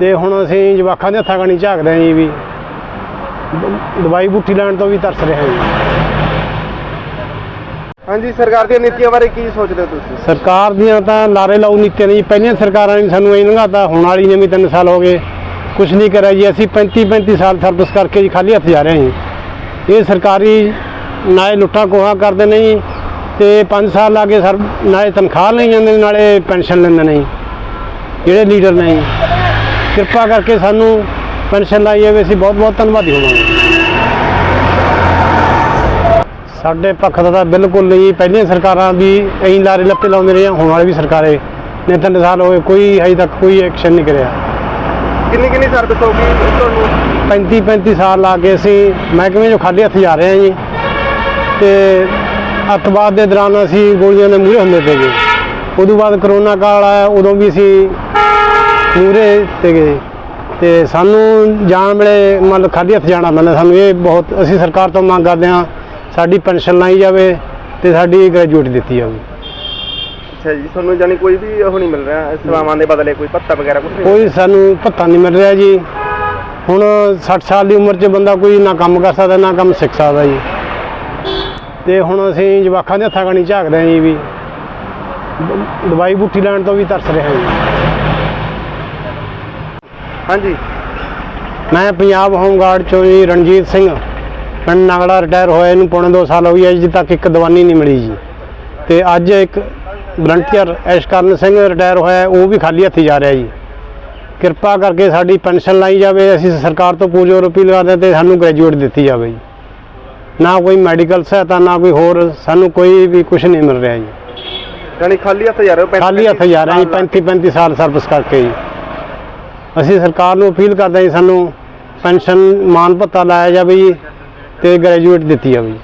ਤੇ ਹੁਣ ਅਸੀਂ ਜਵਾਕਾਂ ਦੇ ਹੱਥਾਂ ਕਣੀ ਝਾਕਦੇ ਹਾਂ ਜੀ ਵੀ। ਦਵਾਈ ਬੂਟੀ ਲੈਣ ਤੋਂ ਵੀ ਤਰਸ ਰਹੇ ਹਾਂ ਜੀ। ਹਾਂਜੀ ਸਰਕਾਰ ਦੀਆਂ ਨੀਤੀਆਂ ਬਾਰੇ ਕੀ ਸੋਚਦੇ ਹੋ ਤੁਸੀਂ? ਸਰਕਾਰ ਦੀਆਂ ਤਾਂ ਲਾਰੇ ਲਾਉ ਨੀਤੀਆਂ ਨੇ ਜੀ। ਪਹਿਲੀਆਂ ਸਰਕਾਰਾਂ ਨੇ ਸਾਨੂੰ ਇਹ ਲੰਘਾਤਾ ਹੁਣ ਵਾਲੀ ਨੇ ਵੀ 3 ਸਾਲ ਹੋ ਗਏ। ਕੁਝ ਨਹੀਂ ਕਰਿਆ ਜੀ। ਅਸੀਂ 35 35 ਸਾਲ ਸਰਵਿਸ ਕਰਕੇ ਜੀ ਖਾਲੀ ਹੱਥ ਜਾ ਰਹੇ ਹਾਂ ਜੀ। ਇਹ ਸਰਕਾਰੀ ਨਾਲੇ ਲੁੱਟਾਂ ਕੋਹਾਂ ਕਰਦੇ ਨੇ ਜੀ। ਤੇ 5 ਸਾਲ ਲਾ ਕੇ ਸਰ ਨਾਲੇ ਤਨਖਾਹ ਲਈ ਜਾਂਦੇ ਨੇ ਨਾਲੇ ਪੈਨਸ਼ਨ ਲੈਂਦੇ ਨੇ ਜਿਹੜੇ ਲੀਡਰ ਨੇ ਜੀ। ਕਿਰਪਾ ਕਰਕੇ ਸਾਨੂੰ ਪੈਨਸ਼ਨ ਲਾਈ ਜਾਵੇ ਅਸੀਂ ਬਹੁਤ ਬਹੁਤ ਧੰਨਵਾਦੀ ਹੋਵਾਂਗੇ। ਸਾਡੇ ਪੱਖ ਦਾ ਤਾਂ ਬਿਲਕੁਲ ਨਹੀਂ ਪਹਿਲੀਆਂ ਸਰਕਾਰਾਂ ਵੀ ਐਂ ਲਾਰੇ ਲੱਪੇ ਲਾਉਂਦੇ ਰਹੇ ਹੁਣ ਵਾਲੀ ਵੀ ਸਰਕਾਰੇ ਨੇ ਤਿੰਨ ਸਾਲ ਹੋਏ ਕੋਈ ਅਜੇ ਤੱਕ ਕੋਈ ਐਕਸ਼ਨ ਨਹੀਂ ਕਰਿਆ। ਕਿੰਨੀ ਕਿੰਨੀ ਸਰਵਿਸ ਹੋ ਗਈ ਤੁਹਾਨੂੰ? 35 35 ਸਾਲ ਲਾ ਕੇ ਅਸੀਂ ਮਹਿਕਮੇ 'ਚੋਂ ਖਾਲੀ ਹੱਥ ਜਾ ਰਹੇ ਹਾਂ ਜੀ। ਤੇ ਅੱਤਵਾਦ ਦੇ ਦੌਰਾਨ ਅਸੀਂ ਗੋਲੀਆਂ ਦੇ ਮੂਹਰੇ ਹੁੰਦੇ ਤੇ ਗਏ ਉਦੋਂ ਬਾਅਦ ਕਰੋਨਾ ਕਾਲ ਆਇਆ ਉਦੋਂ ਵੀ ਅਸੀਂ ਮੂਹਰੇ ਤੇ ਗਏ ਤੇ ਸਾਨੂੰ ਜਾਣ ਵੇਲੇ ਮਤਲਬ ਖਾਲੀ ਹੱਥ ਜਾਣਾ ਪੈਂਦਾ। ਸਾਨੂੰ ਇਹ ਬਹੁਤ ਅਸੀਂ ਸਰਕਾਰ ਤੋਂ ਮੰਗ ਕਰਦੇ ਹਾਂ ਸਾਡੀ ਪੈਨਸ਼ਨ ਲਾਈ ਜਾਵੇ ਤੇ ਸਾਡੀ ਗ੍ਰੈਜੂਏਟ ਦਿੱਤੀ ਜਾਵੇ। ਅੱਛਾ ਜੀ ਤੁਹਾਨੂੰ ਜਾਨੀ ਕੋਈ ਵੀ ਉਹ ਨਹੀਂ ਮਿਲ ਰਿਹਾ ਸੇਵਾਵਾਂ ਦੇ ਬਦਲੇ ਕੋਈ ਭੱਤਾ ਵਗੈਰਾ ਕੁਝ ਨਹੀਂ ਕੋਈ ਸਾਨੂੰ ਭੱਤਾ ਨਹੀਂ ਮਿਲ ਰਿਹਾ ਜੀ। ਹੁਣ 60 ਸਾਲ ਦੀ ਉਮਰ 'ਚ ਬੰਦਾ ਕੋਈ ਨਾ ਕੰਮ ਕਰ ਸਕਦਾ ਨਾ ਕੰਮ ਸਿੱਖ ਸਕਦਾ ਜੀ। ਤੇ ਹੁਣ ਅਸੀਂ ਜਵਾਕਾਂ ਦੇ ਹੱਥਾਂ ਕਣੀ ਝਾਕਦੇ ਹਾਂ ਜੀ ਵੀ। ਦਵਾਈ ਬੂਟੀ ਲੈਣ ਤੋਂ ਵੀ ਤਰਸ ਰਹੇ ਹਾਂ ਜੀ। ਹਾਂਜੀ। ਮੈਂ ਪੰਜਾਬ ਹੋਮਗਾਰਡ ਚੋਂ ਜੀ ਰਣਜੀਤ ਸਿੰਘ। ਪਿੰਡ ਨਾਗੜਾ ਰਿਟਾਇਰ ਹੋਇਆ ਇਹਨੂੰ ਪੌਣੇ 2 ਸਾਲ ਹੋ ਗਏ ਅਜੇ ਤੱਕ ਇੱਕ ਦਵਾਨੀ ਨਹੀਂ ਮਿਲੀ ਜੀ। ਤੇ ਅੱਜ ਇੱਕ ਵਲੰਟੀਅਰ ਐਸ਼ਕਰਨ ਸਿੰਘ ਰਿਟਾਇਰ ਹੋਇਆ ਉਹ ਵੀ ਖਾਲੀ ਹੱਥੀ ਜਾ ਰਿਹਾ ਜੀ। ਕਿਰਪਾ ਕਰਕੇ ਸਾਡੀ ਪੈਨਸ਼ਨ ਲਾਈ ਜਾਵੇ ਅਸੀਂ ਸਰਕਾਰ ਤੋਂ ਪੂਜੋ ਅਪੀਲ ਕਰਦੇ ਤੇ ਸਾਨੂੰ ਗ੍ਰੈਜੂਏਟ ਦਿੱਤੀ ਜਾਵੇ ਜੀ। ਨਾ ਕੋਈ ਮੈਡੀਕਲ ਸਹਾਇਤਾ ਨਾ ਕੋਈ ਹੋਰ ਸਾਨੂੰ ਕੋਈ ਵੀ ਕੁਝ ਨਹੀਂ ਮਿਲ ਰਿਹਾ ਜੀ। ਜਾਨੀ ਖਾਲੀ ਹੱਥ ਜਾ ਰਹੇ ਹੋ ਖਾਲੀ ਹੱਥ ਜਾ ਰਹੇ ਜੀ 35 35 ਸਾਲ ਸਰਵਿਸ ਕਰਕੇ ਜੀ। ਅਸੀਂ ਸਰਕਾਰ ਨੂੰ ਅਪੀਲ ਕਰਦੇ ਹਾਂ ਜੀ ਸਾਨੂੰ ਪੈਨਸ਼ਨ ਮਾਨ ਭੱਤਾ ਲਾਇਆ ਜਾਵੇ ਜੀ ਤੇ ਗ੍ਰੈਜੂਏਟ ਦਿੱਤੀ ਜਾਵੇ ਜੀ।